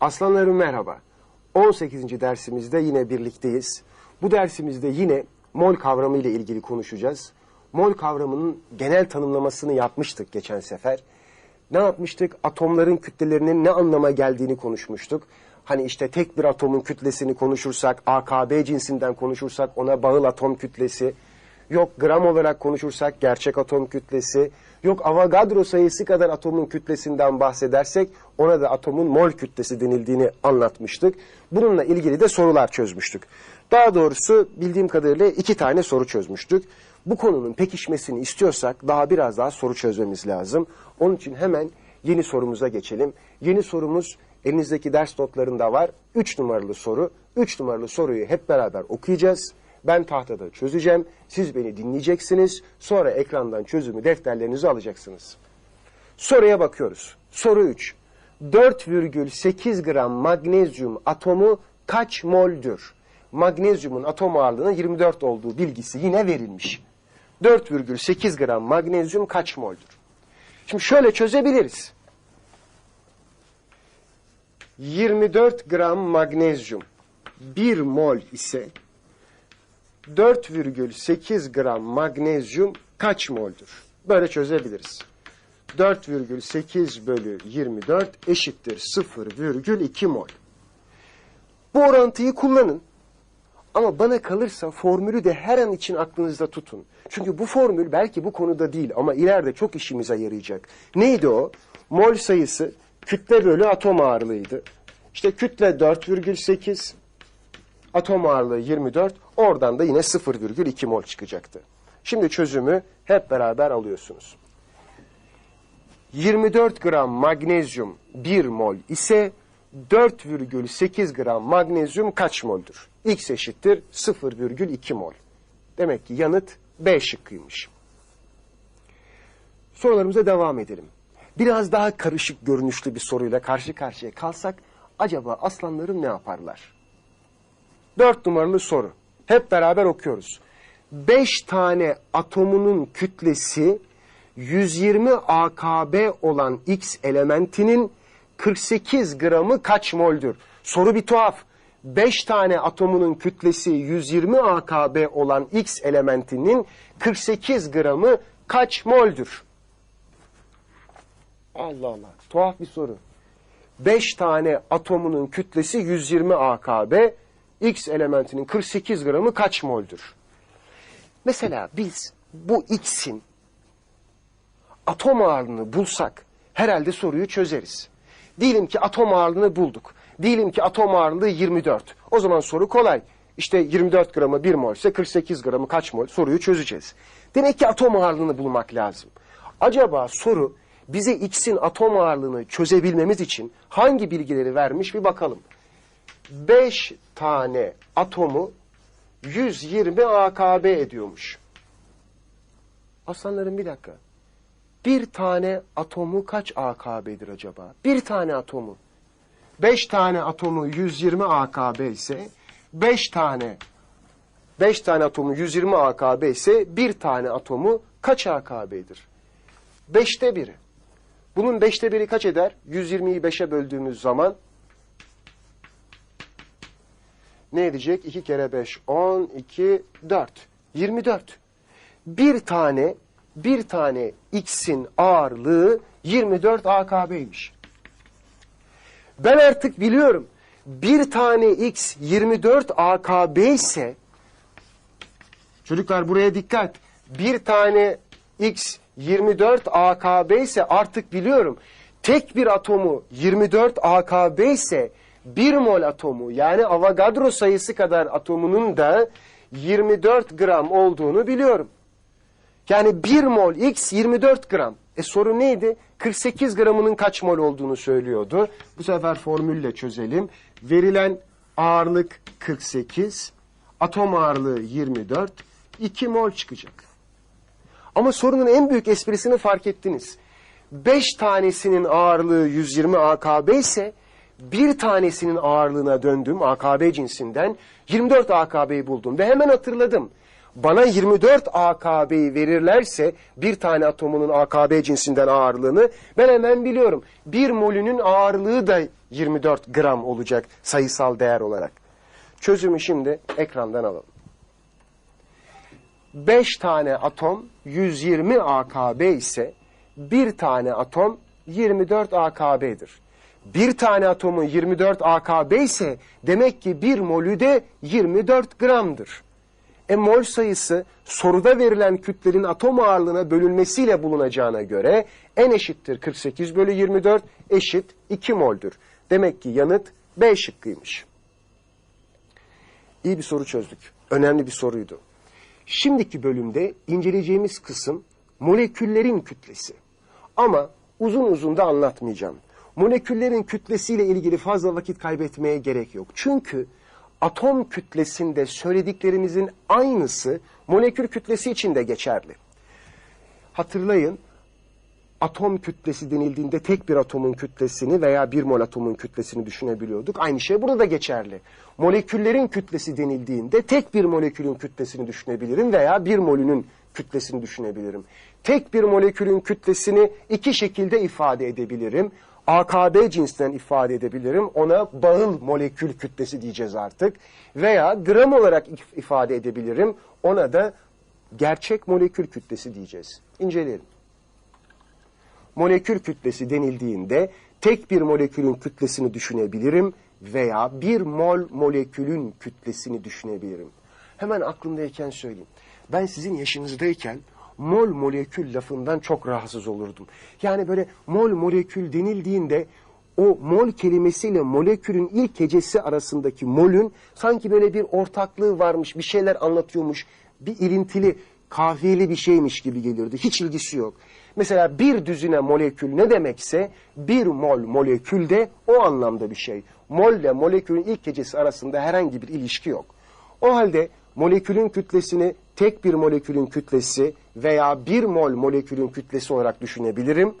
Aslanlarım merhaba. 18. dersimizde yine birlikteyiz. Bu dersimizde yine mol kavramı ile ilgili konuşacağız. Mol kavramının genel tanımlamasını yapmıştık geçen sefer. Ne yapmıştık? Atomların kütlelerinin ne anlama geldiğini konuşmuştuk. Hani işte tek bir atomun kütlesini konuşursak, AKB cinsinden konuşursak ona bağıl atom kütlesi, yok gram olarak konuşursak gerçek atom kütlesi, yok Avogadro sayısı kadar atomun kütlesinden bahsedersek ona da atomun mol kütlesi denildiğini anlatmıştık. Bununla ilgili de sorular çözmüştük. Daha doğrusu bildiğim kadarıyla iki tane soru çözmüştük. Bu konunun pekişmesini istiyorsak daha biraz daha soru çözmemiz lazım. Onun için hemen yeni sorumuza geçelim. Yeni sorumuz elinizdeki ders notlarında var. 3 numaralı soru. 3 numaralı soruyu hep beraber okuyacağız. Ben tahtada çözeceğim. Siz beni dinleyeceksiniz. Sonra ekrandan çözümü defterlerinizi alacaksınız. Soruya bakıyoruz. Soru 3. 4,8 gram magnezyum atomu kaç moldür? Magnezyumun atom ağırlığının 24 olduğu bilgisi yine verilmiş. 4,8 gram magnezyum kaç moldür? Şimdi şöyle çözebiliriz. 24 gram magnezyum 1 mol ise 4,8 gram magnezyum kaç moldür? Böyle çözebiliriz. 4,8 bölü 24 eşittir 0,2 mol. Bu orantıyı kullanın. Ama bana kalırsa formülü de her an için aklınızda tutun. Çünkü bu formül belki bu konuda değil ama ileride çok işimize yarayacak. Neydi o? Mol sayısı kütle bölü atom ağırlığıydı. İşte kütle 4,8, atom ağırlığı 24, oradan da yine 0,2 mol çıkacaktı. Şimdi çözümü hep beraber alıyorsunuz. 24 gram magnezyum 1 mol ise 4,8 gram magnezyum kaç moldür? X eşittir 0,2 mol. Demek ki yanıt B şıkkıymış. Sorularımıza devam edelim. Biraz daha karışık görünüşlü bir soruyla karşı karşıya kalsak acaba aslanlarım ne yaparlar? Dört numaralı soru. Hep beraber okuyoruz. Beş tane atomunun kütlesi 120 AKB olan X elementinin 48 gramı kaç moldür? Soru bir tuhaf. 5 tane atomunun kütlesi 120 AKB olan X elementinin 48 gramı kaç moldür? Allah Allah. Tuhaf bir soru. 5 tane atomunun kütlesi 120 AKB, X elementinin 48 gramı kaç moldür? Mesela biz bu X'in atom ağırlığını bulsak herhalde soruyu çözeriz. Diyelim ki atom ağırlığını bulduk. Diyelim ki atom ağırlığı 24. O zaman soru kolay. İşte 24 gramı 1 mol ise 48 gramı kaç mol soruyu çözeceğiz. Demek ki atom ağırlığını bulmak lazım. Acaba soru bize X'in atom ağırlığını çözebilmemiz için hangi bilgileri vermiş bir bakalım. 5 tane atomu 120 AKB ediyormuş. Aslanlarım bir dakika. Bir tane atomu kaç AKB'dir acaba? Bir tane atomu. Beş tane atomu 120 AKB ise beş tane beş tane atomu 120 AKB ise bir tane atomu kaç AKB'dir? Beşte biri. Bunun beşte biri kaç eder? 120'yi beşe böldüğümüz zaman ne edecek? 2 kere 5, 10, 2, 4. 24. Bir tane, bir tane X'in ağırlığı 24 AKB'ymiş. Ben artık biliyorum. Bir tane X 24 AKB ise çocuklar buraya dikkat. Bir tane X 24 AKB ise artık biliyorum. Tek bir atomu 24 AKB ise bir mol atomu yani Avogadro sayısı kadar atomunun da 24 gram olduğunu biliyorum. Yani 1 mol X 24 gram. E soru neydi? 48 gramının kaç mol olduğunu söylüyordu. Bu sefer formülle çözelim. Verilen ağırlık 48, atom ağırlığı 24, 2 mol çıkacak. Ama sorunun en büyük esprisini fark ettiniz. 5 tanesinin ağırlığı 120 AKB ise bir tanesinin ağırlığına döndüm AKB cinsinden 24 AKB'yi buldum ve hemen hatırladım. bana 24 AKB'yi verirlerse bir tane atomunun AKB cinsinden ağırlığını ben hemen biliyorum. Bir molünün ağırlığı da 24 gram olacak sayısal değer olarak. Çözümü şimdi ekrandan alalım. 5 tane atom 120 AKB ise bir tane atom 24 AKB'dir. Bir tane atomun 24 AKB ise demek ki bir molü de 24 gramdır. E mol sayısı soruda verilen kütlenin atom ağırlığına bölünmesiyle bulunacağına göre n eşittir 48 bölü 24 eşit 2 moldür. Demek ki yanıt B şıkkıymış. İyi bir soru çözdük. Önemli bir soruydu. Şimdiki bölümde inceleyeceğimiz kısım moleküllerin kütlesi. Ama uzun uzun da anlatmayacağım. Moleküllerin kütlesiyle ilgili fazla vakit kaybetmeye gerek yok. Çünkü atom kütlesinde söylediklerimizin aynısı molekül kütlesi için de geçerli. Hatırlayın, atom kütlesi denildiğinde tek bir atomun kütlesini veya bir mol atomun kütlesini düşünebiliyorduk. Aynı şey burada da geçerli. Moleküllerin kütlesi denildiğinde tek bir molekülün kütlesini düşünebilirim veya bir molünün kütlesini düşünebilirim. Tek bir molekülün kütlesini iki şekilde ifade edebilirim. AKB cinsinden ifade edebilirim. Ona bağıl molekül kütlesi diyeceğiz artık. Veya gram olarak if- ifade edebilirim. Ona da gerçek molekül kütlesi diyeceğiz. İnceleyelim molekül kütlesi denildiğinde tek bir molekülün kütlesini düşünebilirim veya bir mol molekülün kütlesini düşünebilirim. Hemen aklımdayken söyleyeyim. Ben sizin yaşınızdayken mol molekül lafından çok rahatsız olurdum. Yani böyle mol molekül denildiğinde o mol kelimesiyle molekülün ilk hecesi arasındaki molün sanki böyle bir ortaklığı varmış, bir şeyler anlatıyormuş, bir ilintili, kafiyeli bir şeymiş gibi gelirdi. Hiç ilgisi yok. Mesela bir düzine molekül ne demekse bir mol molekül de o anlamda bir şey. Mol ile molekülün ilk hecesi arasında herhangi bir ilişki yok. O halde molekülün kütlesini tek bir molekülün kütlesi veya bir mol molekülün kütlesi olarak düşünebilirim.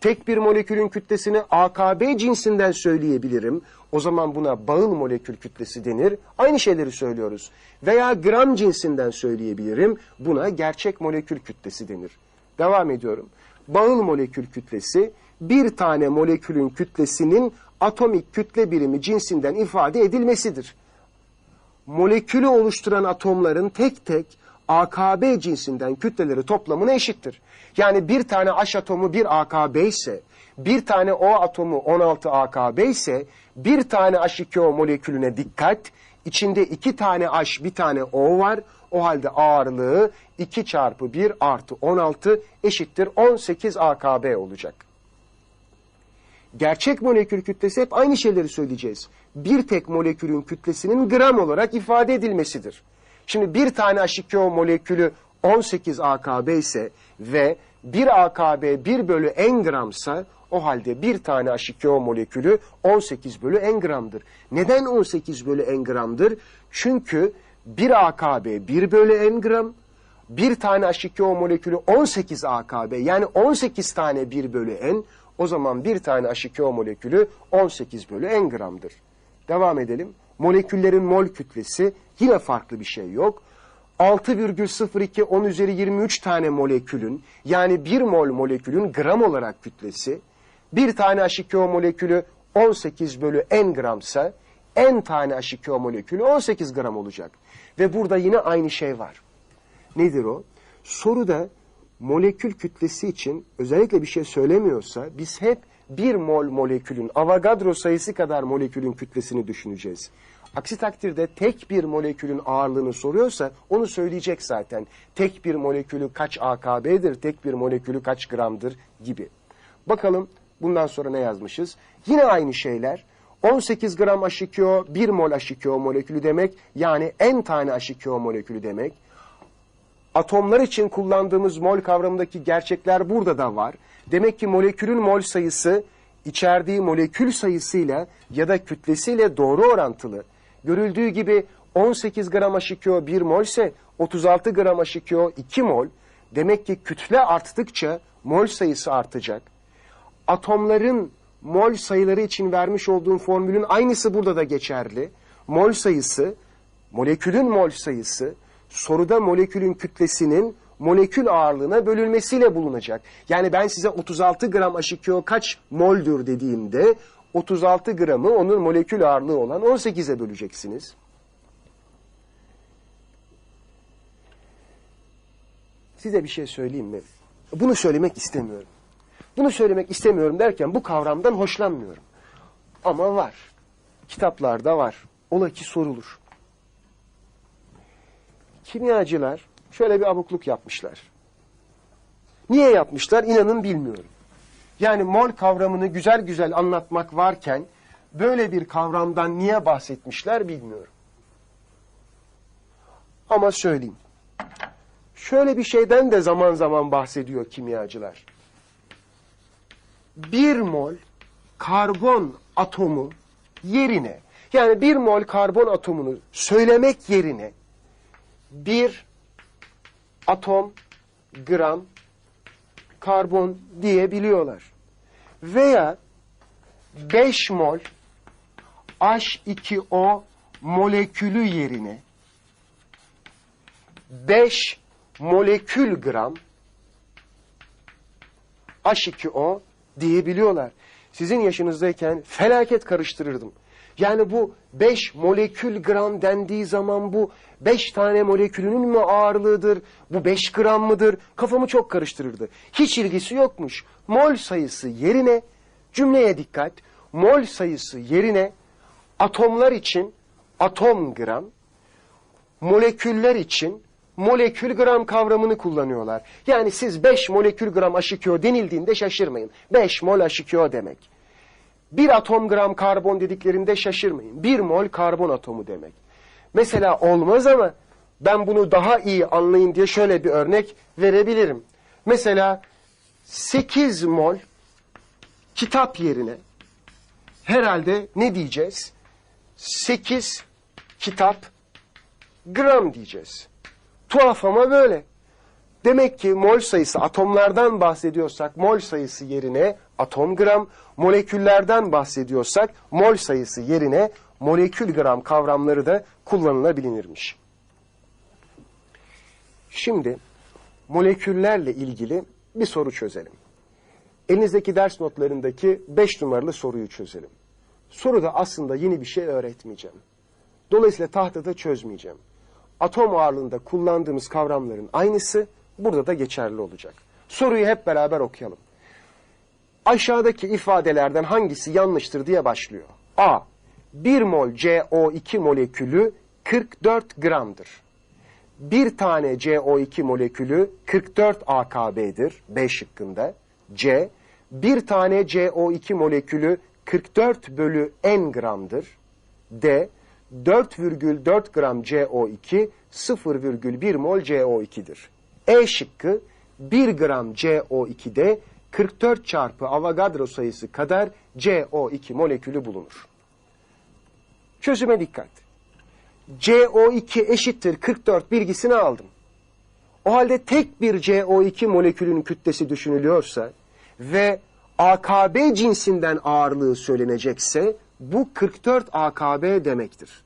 Tek bir molekülün kütlesini AKB cinsinden söyleyebilirim. O zaman buna bağıl molekül kütlesi denir. Aynı şeyleri söylüyoruz. Veya gram cinsinden söyleyebilirim. Buna gerçek molekül kütlesi denir. Devam ediyorum. Bağıl molekül kütlesi bir tane molekülün kütlesinin atomik kütle birimi cinsinden ifade edilmesidir. Molekülü oluşturan atomların tek tek AKB cinsinden kütleleri toplamına eşittir. Yani bir tane H atomu bir AKB ise, bir tane O atomu 16 AKB ise, bir tane H2O molekülüne dikkat, içinde iki tane H, bir tane O var. O halde ağırlığı 2 çarpı 1 artı 16 eşittir 18 AKB olacak. Gerçek molekül kütlesi hep aynı şeyleri söyleyeceğiz. Bir tek molekülün kütlesinin gram olarak ifade edilmesidir. Şimdi bir tane H2O molekülü 18 AKB ise ve 1 AKB 1 bölü n gramsa o halde bir tane H2O molekülü 18 bölü n gramdır. Neden 18 bölü n gramdır? Çünkü 1 AKB 1 bölü n gram, bir tane H2O molekülü 18 AKB yani 18 tane 1 bölü n o zaman bir tane H2O molekülü 18 bölü n gramdır. Devam edelim. Moleküllerin mol kütlesi yine farklı bir şey yok. 6,02 10 üzeri 23 tane molekülün yani 1 mol molekülün gram olarak kütlesi bir tane H2O molekülü 18 bölü n gramsa n tane H2O molekülü 18 gram olacak. Ve burada yine aynı şey var. Nedir o? Soruda molekül kütlesi için özellikle bir şey söylemiyorsa biz hep bir mol molekülün Avogadro sayısı kadar molekülün kütlesini düşüneceğiz. Aksi takdirde tek bir molekülün ağırlığını soruyorsa onu söyleyecek zaten. Tek bir molekülü kaç AKB'dir, tek bir molekülü kaç gramdır gibi. Bakalım bundan sonra ne yazmışız? Yine aynı şeyler. 18 gram H2O 1 mol H2O molekülü demek. Yani n tane H2O molekülü demek. Atomlar için kullandığımız mol kavramındaki gerçekler burada da var. Demek ki molekülün mol sayısı içerdiği molekül sayısıyla ya da kütlesiyle doğru orantılı. Görüldüğü gibi 18 gram H2O 1 mol ise 36 gram H2O 2 mol. Demek ki kütle arttıkça mol sayısı artacak. Atomların mol sayıları için vermiş olduğum formülün aynısı burada da geçerli. Mol sayısı, molekülün mol sayısı soruda molekülün kütlesinin molekül ağırlığına bölünmesiyle bulunacak. Yani ben size 36 gram H2O kaç moldür dediğimde 36 gramı onun molekül ağırlığı olan 18'e böleceksiniz. Size bir şey söyleyeyim mi? Bunu söylemek istemiyorum. Bunu söylemek istemiyorum derken bu kavramdan hoşlanmıyorum. Ama var. Kitaplarda var. Ola ki sorulur. Kimyacılar şöyle bir abukluk yapmışlar. Niye yapmışlar inanın bilmiyorum. Yani mol kavramını güzel güzel anlatmak varken böyle bir kavramdan niye bahsetmişler bilmiyorum. Ama söyleyeyim. Şöyle bir şeyden de zaman zaman bahsediyor kimyacılar. Bir mol karbon atomu yerine yani bir mol karbon atomunu söylemek yerine bir atom gram karbon diyebiliyorlar. Veya 5 mol H2O molekülü yerine 5 molekül gram H2O diyebiliyorlar. Sizin yaşınızdayken felaket karıştırırdım. Yani bu 5 molekül gram dendiği zaman bu 5 tane molekülünün mü ağırlığıdır, bu 5 gram mıdır? Kafamı çok karıştırırdı. Hiç ilgisi yokmuş. Mol sayısı yerine, cümleye dikkat, mol sayısı yerine atomlar için atom gram, moleküller için molekül gram kavramını kullanıyorlar. Yani siz 5 molekül gram H2O denildiğinde şaşırmayın. 5 mol H2O demek. Bir atom gram karbon dediklerinde şaşırmayın. Bir mol karbon atomu demek. Mesela olmaz ama ben bunu daha iyi anlayın diye şöyle bir örnek verebilirim. Mesela 8 mol kitap yerine herhalde ne diyeceğiz? 8 kitap gram diyeceğiz. Tuhaf ama böyle. Demek ki mol sayısı atomlardan bahsediyorsak mol sayısı yerine atom gram, moleküllerden bahsediyorsak mol sayısı yerine molekül gram kavramları da kullanılabilirmiş. Şimdi moleküllerle ilgili bir soru çözelim. Elinizdeki ders notlarındaki 5 numaralı soruyu çözelim. Soruda aslında yeni bir şey öğretmeyeceğim. Dolayısıyla tahtada çözmeyeceğim. Atom ağırlığında kullandığımız kavramların aynısı burada da geçerli olacak. Soruyu hep beraber okuyalım. Aşağıdaki ifadelerden hangisi yanlıştır diye başlıyor. A. 1 mol CO2 molekülü 44 gramdır. Bir tane CO2 molekülü 44 AKB'dir. B şıkkında. C. Bir tane CO2 molekülü 44 bölü n gramdır. D. 4,4 gram CO2 0,1 mol CO2'dir. E şıkkı 1 gram CO2'de 44 çarpı Avogadro sayısı kadar CO2 molekülü bulunur. Çözüme dikkat. CO2 eşittir 44 bilgisini aldım. O halde tek bir CO2 molekülünün kütlesi düşünülüyorsa ve AKB cinsinden ağırlığı söylenecekse bu 44 AKB demektir.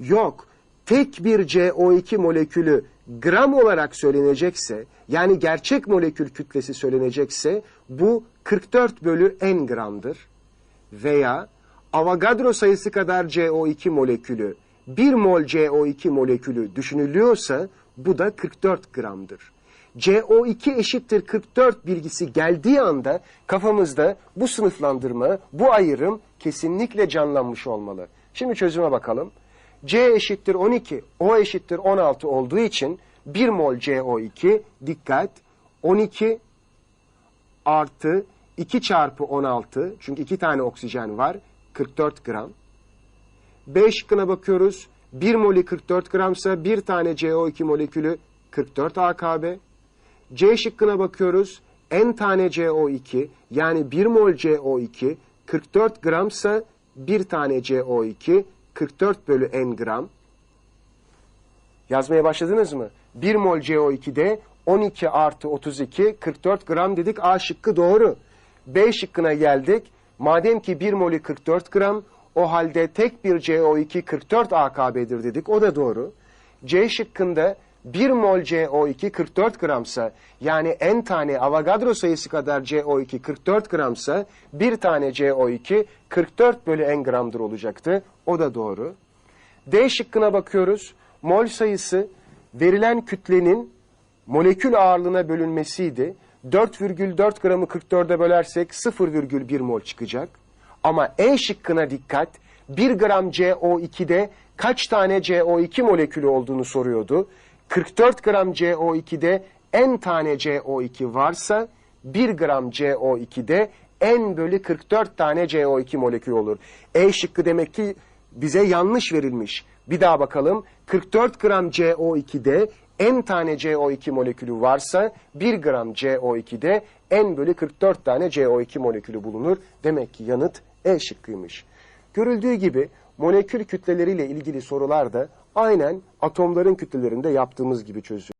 Yok, tek bir CO2 molekülü gram olarak söylenecekse, yani gerçek molekül kütlesi söylenecekse bu 44 bölü n gramdır. Veya Avogadro sayısı kadar CO2 molekülü, 1 mol CO2 molekülü düşünülüyorsa bu da 44 gramdır. CO2 eşittir 44 bilgisi geldiği anda kafamızda bu sınıflandırma, bu ayrım kesinlikle canlanmış olmalı. Şimdi çözüme bakalım. C eşittir 12, O eşittir 16 olduğu için 1 mol CO2 dikkat 12 artı 2 çarpı 16 çünkü 2 tane oksijen var 44 gram. B şıkkına bakıyoruz. 1 molü 44 gramsa bir tane CO2 molekülü 44 AKB. C şıkkına bakıyoruz. N tane CO2 yani 1 mol CO2 44 gramsa bir tane CO2 44 bölü n gram. Yazmaya başladınız mı? 1 mol CO2'de 12 artı 32 44 gram dedik. A şıkkı doğru. B şıkkına geldik. Madem ki 1 molü 44 gram o halde tek bir CO2 44 AKB'dir dedik. O da doğru. C şıkkında 1 mol CO2 44 gramsa yani n tane Avogadro sayısı kadar CO2 44 gramsa bir tane CO2 44 bölü n gramdır olacaktı. O da doğru. D şıkkına bakıyoruz. Mol sayısı verilen kütlenin molekül ağırlığına bölünmesiydi. 4,4 gramı 44'e bölersek 0,1 mol çıkacak. Ama E şıkkına dikkat. 1 gram CO2'de kaç tane CO2 molekülü olduğunu soruyordu. 44 gram CO2'de n tane CO2 varsa 1 gram CO2'de n bölü 44 tane CO2 molekülü olur. E şıkkı demek ki bize yanlış verilmiş. Bir daha bakalım. 44 gram CO2'de n tane CO2 molekülü varsa 1 gram CO2'de n bölü 44 tane CO2 molekülü bulunur. Demek ki yanıt E şıkkıymış. Görüldüğü gibi molekül kütleleriyle ilgili sorular da aynen atomların kütlelerinde yaptığımız gibi çözülüyor.